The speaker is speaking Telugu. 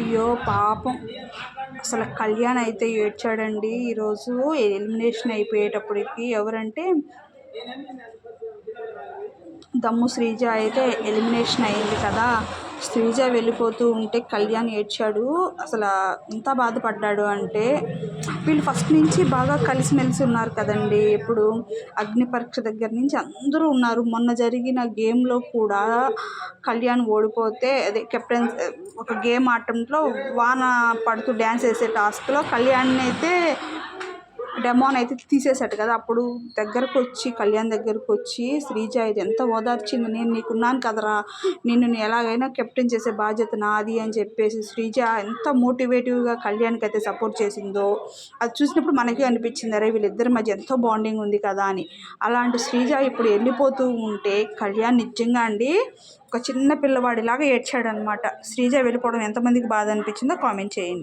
అయ్యో పాపం. అసలు కళ్యాణ్ అయితే ఏడ్చాడండి. ఈరోజు ఎలిమినేషన్ అయిపోయేటప్పటికి ఎవరంటే దమ్ము శ్రీజ అయితే ఎలిమినేషన్ అయింది కదా. శ్రీజ వెళ్ళిపోతూ ఉంటే కళ్యాణ్ ఏడ్చాడు. అసలు ఎంత బాధపడ్డాడు అంటే వీళ్ళు ఫస్ట్ నుంచి బాగా కలిసిమెలిసి ఉన్నారు కదండి. ఇప్పుడు అగ్ని పరీక్ష దగ్గర నుంచి అందరూ ఉన్నారు. మొన్న జరిగిన గేమ్లో కూడా కళ్యాణ్ ఓడిపోతే అదే కెప్టెన్ ఒక గేమ్ ఆడటంలో వాన పడుతూ డ్యాన్స్ వేసే టాస్క్లో కళ్యాణ్ అయితే డెమోన్ అయితే తీసేశాడు కదా అప్పుడు దగ్గరకు వచ్చి కళ్యాణ్ దగ్గరకు వచ్చి శ్రీజ ఇది ఎంత ఓదార్చింది నేను నీకున్నాను కదరా నిన్ను నేను ఎలాగైనా కెప్టెన్ చేసే బాధ్యత నాది అని చెప్పేసి శ్రీజ ఎంత మోటివేటివ్గా కళ్యాణ్కి అయితే సపోర్ట్ చేసిందో అది చూసినప్పుడు మనకి అనిపించింది అరే వీళ్ళిద్దరి మధ్య ఎంతో బాండింగ్ ఉంది కదా అని. అలాంటి శ్రీజ ఇప్పుడు వెళ్ళిపోతూ ఉంటే కళ్యాణ్ నిజంగా అండి ఒక చిన్న పిల్లవాడిలాగా ఏడ్చాడనమాట. శ్రీజ వెళ్ళిపోవడం ఎంతమందికి బాధ అనిపించిందో కామెంట్ చేయండి.